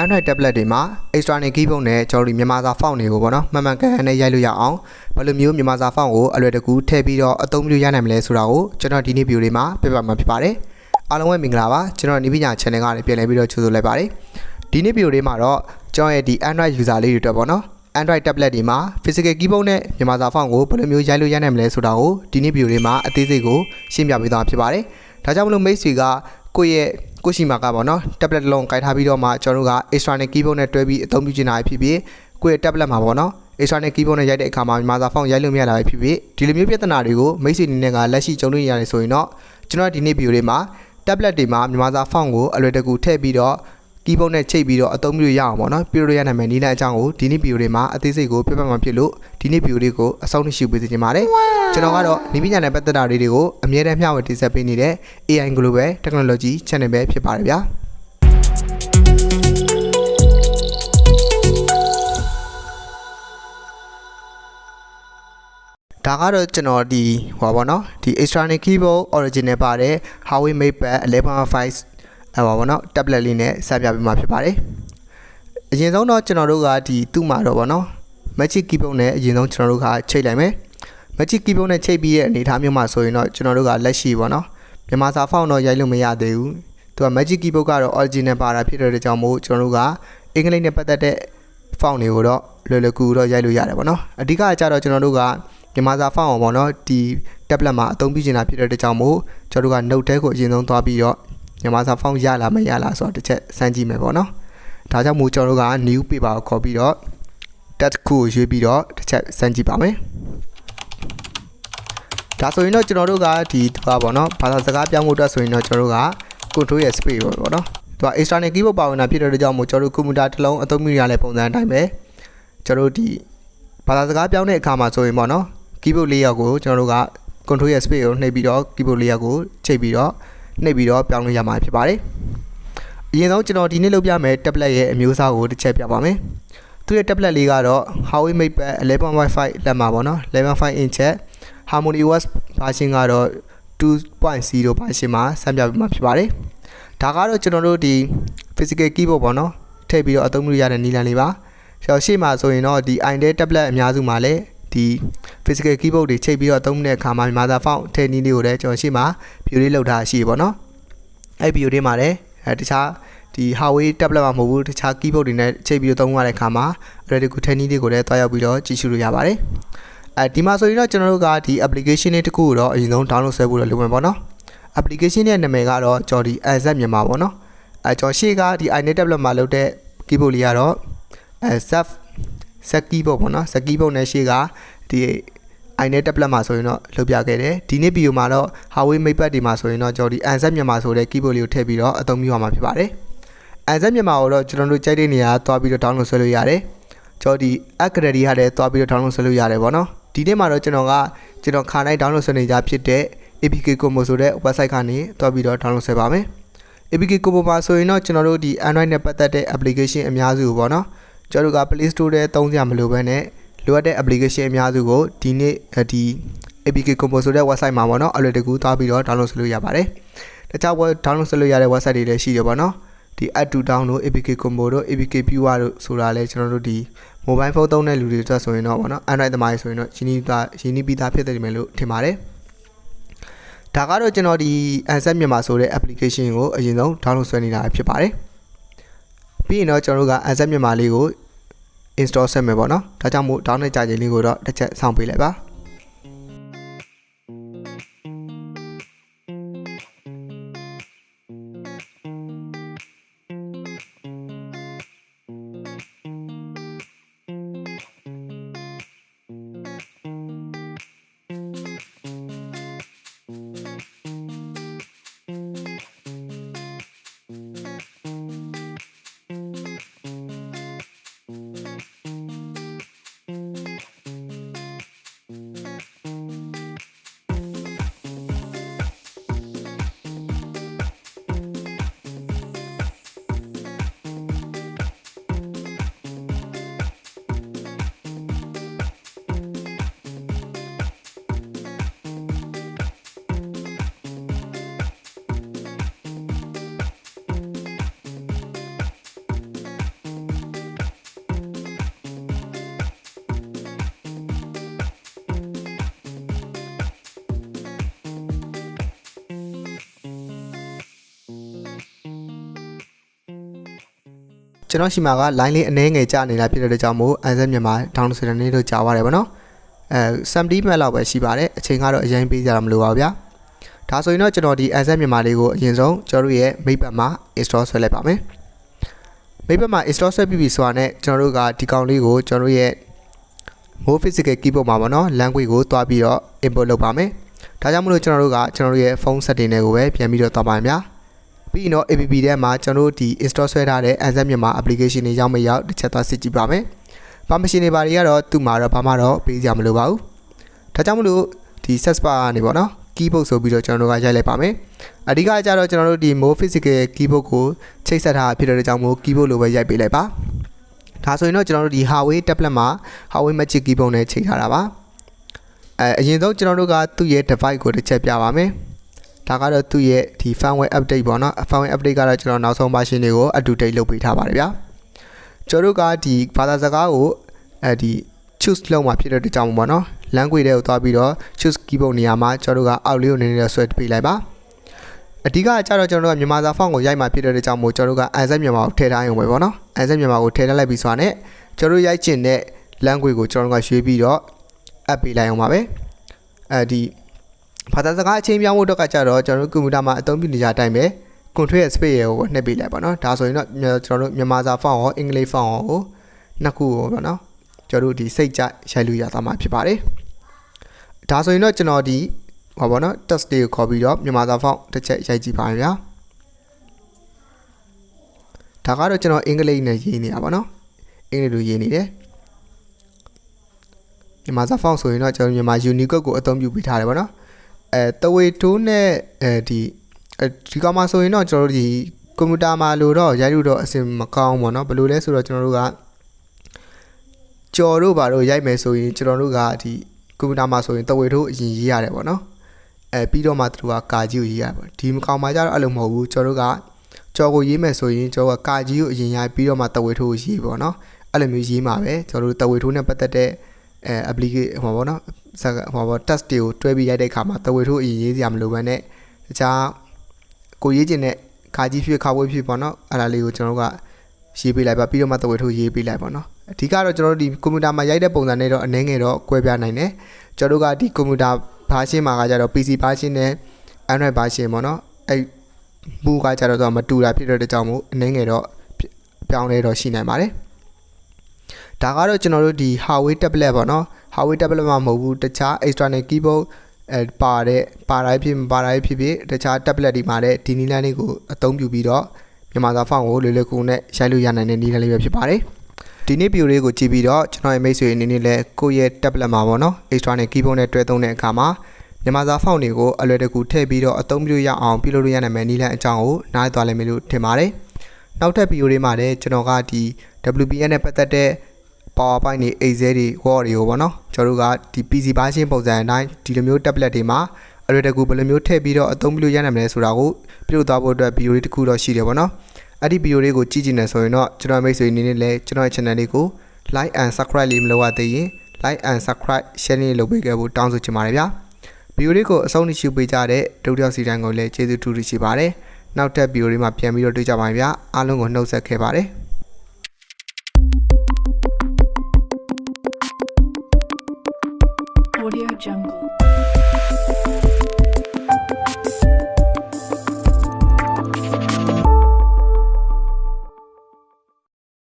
Android tablet တွေမှာ external keyboard နဲ့ကျွန်တော်တို့မြန်မာစာ font တွေကိုပေါ့နော်မှန်မှန်ကန်ကန်နဲ့ရိုက်လို့ရအောင်ဘယ်လိုမျိုးမြန်မာစာ font ကိုအလွယ်တကူထည့်ပြီးတော့အသုံးပြုရနိုင်မလဲဆိုတာကိုကျွန်တော်ဒီနေ့ video လေးမှာပြပြမှာဖြစ်ပါတယ်အားလုံးပဲမင်္ဂလာပါကျွန်တော်နိပညာ channel ကနေပြန်လည်ပြီးတော့ကြိုဆိုလိုက်ပါတယ်ဒီနေ့ video လေးမှာတော့ကျွန်တော်ရဲ့ဒီ Android user လေးတွေအတွက်ပေါ့နော် Android tablet တွေမှာ physical keyboard နဲ့မြန်မာစာ font ကိုဘယ်လိုမျိုးရိုက်လို့ရနိုင်မလဲဆိုတာကိုဒီနေ့ video လေးမှာအသေးစိတ်ကိုရှင်းပြပေးသွားမှာဖြစ်ပါတယ်ဒါကြောင့်မလို့မိတ်ဆွေကကိုယ့်ရဲ့ ကိုယ့်ရှိမှာကပေါ့နော် tablet တစ်လုံးကင်ထားပြီးတော့မှကျွန်တော်တို့က external keyboard နဲ့တွဲပြီးအသုံးပြုချင်တာဖြစ်ဖြစ်ကိုယ့်ရဲ့ tablet မှာပေါ့နော် external keyboard နဲ့ရိုက်တဲ့အခါမှာမြန်မာစာ font ရိုက်လို့မရတာပဲဖြစ်ဖြစ်ဒီလိုမျိုးပြဿနာတွေကိုမိတ်ဆွေအနေနဲ့ကလက်ရှိကြုံတွေ့နေရတယ်ဆိုရင်တော့ကျွန်တော်ဒီနေ့ video လေးမှာ tablet တွေမှာမြန်မာစာ font ကိုအလွယ်တကူထည့်ပြီးတော့ keyboard နဲ့ချိတ်ပြီးတော့အသုံးပြုရအောင်ပေါ့နော်ပြလို့ရနိုင်မယ်နီးလန်းအကြောင်းကိုဒီနေ့ video လေးမှာအသေးစိတ်ကိုပြပြမှာဖြစ်လို့ဒီနေ့ video လေးကိုအဆုံးထိရှုပေးစီချင်ပါတယ်ကျွန်တော်ကတော့နီးပညာနဲ့ပတ်သက်တာတွေတွေကိုအမြဲတမ်းမျှဝေတင်ဆက်ပေးနေတဲ့ AI Global Technology Channel ပဲဖြစ်ပါတယ်ဗျာဒါကတော့ကျွန်တော်ဒီဟောပါတော့ဒီ external keyboard original ပါတဲ့ Huawei MatePad 11.5 အဲပါဘောနော် tablet လေးနဲ့စပြပေးမှာဖြစ်ပါတယ်အရင်ဆုံးတော့ကျွန်တော်တို့ကဒီသူ့မှာတော့ဗောနော် Magic Keyboard နဲ့အရင်ဆုံးကျွန်တော်တို့ကချိတ်လိုက်မယ် Magic Keyboard နဲ့ချိတ်ပြီးတဲ့အနေအထားမျိုးမှာဆိုရင်တော့ကျွန်တော်တို့ကလက်ရှိဗောနော်မြန်မာစာဖောင်းတော့ရိုက်လို့မရသေးဘူးသူက Magic Keyboard ကတော့ original ပါတာဖြစ်တဲ့ကြောင့်မို့ကျွန်တော်တို့ကအင်္ဂလိပ်နဲ့ပတ်သက်တဲ့ font တွေကိုတော့လွယ်လွယ်ကူတော့ရိုက်လို့ရတယ်ဗောနော်အဓိကကကြတော့ကျွန်တော်တို့ကမြန်မာစာ font အောင်ဗောနော်ဒီ tablet မှာအသုံးပြုနေတာဖြစ်တဲ့ကြောင့်မို့ကျွန်တော်တို့က note တဲကိုအရင်ဆုံးသွားပြီးတော့ မြန်မာစာ font ရလားမရလားဆိုတော့တစ်ချက်စမ်းကြည့်မယ်ပေါ့နော်ဒါကြောင့်မို့ကျွန်တော်တို့က new paper ကိုခေါ်ပြီးတော့ text ကိုရွေးပြီးတော့တစ်ချက်စမ်းကြည့်ပါမယ်ဒါဆိုရင်တော့ကျွန်တော်တို့ကဒီသူကပေါ့နော်ဘာသာစကားပြောင်းဖို့အတွက်ဆိုရင်တော့ကျွန်တော်တို့က control ရဲ့ space ပေါ့ပေါ့နော်သူက external keyboard ပါဝင်တာဖြစ်တဲ့အတွက်ကြောင့်မို့ကျွန်တော်တို့ကွန်ပျူတာတစ်လုံးအသုံးပြုရတဲ့ပုံစံအတိုင်းပဲကျွန်တော်တို့ဒီဘာသာစကားပြောင်းတဲ့အခါမှာဆိုရင်ပေါ့နော် keyboard layer ကိုကျွန်တော်တို့က control ရဲ့ space ကိုနှိပ်ပြီးတော့ keyboard layer ကိုချိန်ပြီးတော့ နှိပ်ပြီးတော့ပြောင်းလို့ရမှာဖြစ်ပါတယ်။အရင်ဆုံးကျွန်တော်ဒီနေ့လုပ်ပြမယ် tablet ရဲ့အမျိုးအစားကိုတစ်ချက်ပြပါမယ်။သူ့ရဲ့ tablet လေးကတော့ Huawei MatePad 11.5လက်မှာပေါ့နော်11.5 inch ရဲ့ Harmony OS version ကတော့2.0 version မှာစမ်းပြပေးမှာဖြစ်ပါတယ်။ဒါကတော့ကျွန်တော်တို့ဒီ physical keyboard ပေါ့နော်ထည့်ပြီးတော့အသုံးပြုရတဲ့နည်းလမ်းလေးပါ။ကျွန်တော်ရှေ့မှာဆိုရင်တော့ဒီ iDel tablet အများစုမှာလည်း ဒီ physical keyboard တွေချိန်ပြီးတော့အသုံးတဲ့အခါမှာမြန်မာစာ font ထည့်နည်းလေးကိုလည်းကျွန်တော်ရှေ့မှာ view လေးလောက်ထားရှိပါတော့။အဲ့ view လေးမှာလည်းအဲတခြားဒီ Huawei tablet မှာမဟုတ်ဘူးတခြား keyboard တွေနဲ့ချိန်ပြီးတော့သုံးရတဲ့အခါမှာ ready ကိုထည့်နည်းလေးကိုလည်းတွားရောက်ပြီးတော့ကြည့်ရှုလို့ရပါတယ်။အဲဒီမှာဆိုရင်တော့ကျွန်တော်တို့ကဒီ application လေးတစ်ခုကိုတော့အရင်ဆုံး download ဆွဲဖို့လုပ်မယ်ပေါ့နော်။ application ရဲ့နာမည်ကတော့ကျွန်တော်ဒီ Azet မြန်မာပေါ့နော်။အဲကျွန်တော်ရှေ့ကဒီ iNet tablet မှာလုပ်တဲ့ keyboard လေးကတော့အဲ Saf set keyboard ပေါ့နော် set keyboard နဲ့ရှေ့ကဒီ iNet tablet မှာဆိုရင်တော့လုပ်ပြခဲ့တယ်ဒီနေ့ဗီဒီယိုမှာတော့ Huawei MatePad ဒီမှာဆိုရင်တော့ကျွန်တော်ဒီ Anset မြန်မာဆိုတဲ့ keyboard လေးကိုထည့်ပြီးတော့အသုံးပြုရမှာဖြစ်ပါတယ် Anset မြန်မာကိုတော့ကျွန်တော်တို့ကြိုက်တဲ့နေရာသွားပြီးတော့ download ဆွဲလို့ရတယ်ကျွန်တော်ဒီ app credit ဟာလည်းသွားပြီးတော့ download ဆွဲလို့ရတယ်ပေါ့နော်ဒီနေ့မှာတော့ကျွန်တော်ကကျွန်တော်ခါတိုင်း download ဆွဲနေကြဖြစ်တဲ့ APK Combo ဆိုတဲ့ website ကနေသွားပြီးတော့ download ဆွဲပါမယ် APK Combo မှာဆိုရင်တော့ကျွန်တော်တို့ဒီ Android နဲ့ပတ်သက်တဲ့ application အများစုပေါ့နော် ကျွန်တော်တို့က Play Store ထဲသုံးကြမလို့ပဲနဲ့လိုအပ်တဲ့ application အများစုကိုဒီနေ့ဒီ APK Combo ဆိုတဲ့ website မှာပေါ့နော်အလွယ်တကူသွားပြီးတော့ download လုပ်လို့ရပါတယ်။တခြား web download လုပ်လို့ရတဲ့ website တွေလည်းရှိတယ်ပေါ့နော်။ဒီ add to download APK Combo တို့ APK Viewer တို့ဆိုတာလည်းကျွန်တော်တို့ဒီ mobile phone သုံးတဲ့လူတွေအတွက်ဆိုရင်တော့ပေါ့နော် Android သမားတွေဆိုရင်တော့ရင်းနှီးသားရင်းနှီးပြီးသားဖြစ်တယ်မယ်လို့ထင်ပါတယ်။ဒါကတော့ကျွန်တော်ဒီ Answer မြန်မာဆိုတဲ့ application ကိုအရင်ဆုံး download ဆွဲနေတာဖြစ်ပါတယ်။ ပြီးရင်တော့ကျွန်တော်တို့က Answer မြန်မာလေးကို install ဆက်မယ်ပေါ့နော်ဒါကြောင့်မို့ down နဲ့ကြာချိန်လေးကိုတော့တစ်ချက်စောင့်ပေးလိုက်ပါ ကျွန်တော်ရှိမှာက line လေးအနှဲငယ်ကြာနေတာဖြစ်တဲ့အတွက်ကြောင့်မို့ answer မြန်မာ down ဆိုတဲ့နေ့တော့ကြာသွားတယ်ဗောနော်အဲ70 minute လောက်ပဲရှိပါတယ်အချိန်ကတော့အရင်ပေးကြတာမလိုပါဘူးဗျာဒါဆိုရင်တော့ကျွန်တော်ဒီ answer မြန်မာလေးကိုအရင်ဆုံးကျွန်တော်တို့ရဲ့မိတ်ပတ်မှာ install ဆွဲလိုက်ပါမယ်မိတ်ပတ်မှာ install ဆွဲပြီးပြီဆိုတာနဲ့ကျွန်တော်တို့ကဒီကောင်လေးကိုကျွန်တော်တို့ရဲ့ More Physical Keyboard မှာပေါ့နော် language ကိုတွားပြီးတော့ import လုပ်ပါမယ်ဒါကြောင့်မလို့ကျွန်တော်တို့ကကျွန်တော်တို့ရဲ့ဖုန်း setting တွေကိုပဲပြန်ပြီးတော့တွားပါမယ်ဗျာ ပြီးရင်တော့ APP ထဲမှာကျွန်တော်တို့ဒီ install ဆွဲထားတဲ့ Answer မြန်မာ application တွေရောက်မရောက်တစ်ချက်သွားစစ်ကြည့်ပါမယ် permission တွေဘာတွေကတော့သူ့မှာတော့ဘာမှတော့ပေးကြမလို့ပါဘူးဒါကြောင့်မလို့ဒီ set bar ကနေပေါ့နော် keyboard ဆိုပြီးတော့ကျွန်တော်တို့ကရိုက်လိုက်ပါမယ်အဓိကကျတော့ကျွန်တော်တို့ဒီ more physical keyboard ကိုချိတ်ဆက်ထားဖြစ်တဲ့ကြောင့်မို့ keyboard လိုပဲရိုက်ပေးလိုက်ပါဒါဆိုရင်တော့ကျွန်တော်တို့ဒီ Huawei tablet မှာ Huawei Magic Keyboard နဲ့ချိန်ထားတာပါအဲအရင်ဆုံးကျွန်တော်တို့ကသူ့ရဲ့ device ကိုတစ်ချက်ပြပါမယ် ဒါကတော့သူ့ရဲ့ဒီ firmware update ပေါ့နော် firmware update ကတော့ကျွန်တော်နောက်ဆုံး version တွေကို up to date လုပ်ပေးထားပါတယ်ဗျာကျွန်တော်တို့ကဒီဘာသာစကားကိုအဲဒီ choose လုပ်မှာဖြစ်တဲ့အတွက်ကြောင့်ပေါ့နော် language တွေကိုသွားပြီးတော့ choose keyboard နေရာမှာကျွန်တော်တို့ကအောက်လေးကိုနည်းနည်းတော့ဆွဲပေးလိုက်ပါအဓိကကျတော့ကျွန်တော်တို့ကမြန်မာစာဖုန်းကိုရိုက်မှာဖြစ်တဲ့အတွက်ကြောင့်မို့ကျွန်တော်တို့က answer မြန်မာကိုထည့်ထားရုံပဲပေါ့နော် answer မြန်မာကိုထည့်ထားလိုက်ပြီးဆိုတာနဲ့ကျွန်တော်တို့ရိုက်ချင်တဲ့ language ကိုကျွန်တော်တို့ကရွှေ့ပြီးတော့ app ပေးလိုက်အောင်ပါပဲအဲဒီ ဘာသာစကားအချင်းပြောင်းဖို့တော့ကကြတော့ကျွန်တော်တို့ကွန်ပျူတာမှာအသုံးပြုနေကြအတိုင်းပဲ control space ရေကိုနှိပ်ပေးလိုက်ပါတော့ဒါဆိုရင်တော့ကျွန်တော်တို့မြန်မာစာဖုန်းရောအင်္ဂလိပ်ဖုန်းရောကိုနှစ်ခုကိုပေါ့နော်ကျွန်တော်တို့ဒီစိတ်ကြရိုက်လို့ရသွားမှာဖြစ်ပါတယ်ဒါဆိုရင်တော့ကျွန်တော်ဒီဟောပါတော့ test လေးကိုခေါ်ပြီးတော့မြန်မာစာဖုန်းတစ်ချက်ရိုက်ကြည့်ပါမယ်ဗျာဒါကတော့ကျွန်တော်အင်္ဂလိပ်နဲ့ရေးနေတာပါနော်အင်္ဂလိပ်လိုရေးနေတယ်မြန်မာစာဖုန်းဆိုရင်တော့ကျွန်တော်မြန်မာ Unicode ကိုအသုံးပြုပေးထားတယ်ပေါ့နော် အဲတဝေထိုးနဲ့အဲဒီဒီကောင်မှာဆိုရင်တော့ကျွန်တော်တို့ဒီကွန်ပျူတာမှာလို့တော့ရိုက်လို့တော့အဆင်မကောင်းဘူးပေါ့နော်ဘယ်လိုလဲဆိုတော့ကျွန်တော်တို့ကကြော်တို့ဘာတို့ရိုက်မယ်ဆိုရင်ကျွန်တော်တို့ကဒီကွန်ပျူတာမှာဆိုရင်တဝေထိုးအရင်ရေးရတယ်ပေါ့နော်အဲပြီးတော့မှသူတို့ကကာကြီးကိုရေးရပါဒီမကောင်မှာကျတော့အဲ့လိုမဟုတ်ဘူးကျွန်တော်တို့ကကြော်ကိုရေးမယ်ဆိုရင်ကျွန်တော်ကကာကြီးကိုအရင်ရိုက်ပြီးတော့မှတဝေထိုးကိုရေးပေါ့နော်အဲ့လိုမျိုးရေးမှာပဲကျွန်တော်တို့တဝေထိုးနဲ့ပတ်သက်တဲ့ အဲ application ဟောပေါ့နော်စကဟောပေါ့ test တွေကိုတွဲပြီးရိုက်တဲ့အခါမှာတဝေထိုးအရင်ရေးစရာမလိုဘဲနဲ့တခြားကိုရေးကျင်တဲ့ခါကြီးဖြစ်ခါဝေးဖြစ်ပေါ့နော်အဲ့ဒါလေးကိုကျွန်တော်တို့ကရေးပေးလိုက်ပါပြီးတော့မှတဝေထိုးရေးပေးလိုက်ပေါ့နော်အဓိကတော့ကျွန်တော်တို့ဒီကွန်ပျူတာမှာရိုက်တဲ့ပုံစံနဲ့တော့အနည်းငယ်တော့ကွဲပြားနိုင်တယ်ကျွန်တော်တို့ကဒီကွန်ပျူတာဘာရှင်းမှာကကြတော့ PC ဘာရှင်းနဲ့ Android ဘာရှင်းပေါ့နော်အဲ့မူကကြတော့မတူတာဖြစ်တဲ့ကြောင့်မို့အနည်းငယ်တော့ပြောင်းလဲတော့ရှိနိုင်ပါတယ် ဒါကတော့ကျွန်တော်တို့ဒီ Huawei tablet ပေါ့နော် Huawei tablet မှာမဟုတ်ဘူးတခြား external keyboard အဲပါတဲ့ပါတိုင်းဖြစ်ပါတိုင်းဖြစ်ဖြစ်တခြား tablet တွေမှာတဲ့ဒီနီလန်းလေးကိုအသုံးပြုပြီးတော့မြန်မာစာဖုန်းကိုလွယ်လွယ်ကူကူနဲ့ရိုက်လို့ရနိုင်တဲ့နီလန်းလေးပဲဖြစ်ပါတယ်ဒီနေ့ view လေးကိုကြည့်ပြီးတော့ကျွန်တော်ရဲ့မိတ်ဆွေအနေနဲ့လည်းကိုယ့်ရဲ့ tablet မှာပေါ့နော် external keyboard နဲ့တွဲသုံးတဲ့အခါမှာမြန်မာစာဖုန်းတွေကိုအလွယ်တကူထည့်ပြီးတော့အသုံးပြုလို့ရအောင်ပြုလုပ်လို့ရနိုင်မယ့်နီလန်းအကြောင်းကိုနားသွားလိမ့်မယ်လို့ထင်ပါတယ်နောက်ထပ် video လေးမှာလည်းကျွန်တော်ကဒီ WPN နဲ့ပတ်သက်တဲ့ PowerPoint တွေ Excel တွေ Word တွေကိုပေါ့နော်ကျွန်တော်တို့ကဒီ PC ဘာရှင်းပုံစံအတိုင်းဒီလိုမျိုး tablet တွေမှာအလွယ်တကူဘယ်လိုမျိုးထည့်ပြီးတော့အသုံးပြုလို့ရနိုင်မလဲဆိုတာကိုပြုလုပ်သွားဖို့အတွက် video လေးတစ်ခုတော့ရှိတယ်ပေါ့နော်အဲ့ဒီ video လေးကိုကြည့်ကြည့်နေဆိုရင်တော့ကျွန်တော်မိတ်ဆွေအနေနဲ့လည်းကျွန်တော်ရဲ့ channel လေးကို like and subscribe လေးမလုပ်ရသေးရင် like and subscribe share လေးလုပ်ပေးခဲ့ဖို့တောင်းဆိုချင်ပါတယ်ဗျာ video လေးကိုအဆုံးထိရှုပေးကြတဲ့ဒုတိယစီတိုင်းကိုလည်းကျေးဇူးတူတူရှိပါတယ်နောက်ထပ် video လေးမှာပြန်ပြီးတော့တွေ့ကြပါမယ်ဗျာအားလုံးကိုနှုတ်ဆက်ခဲ့ပါတယ် Jungle.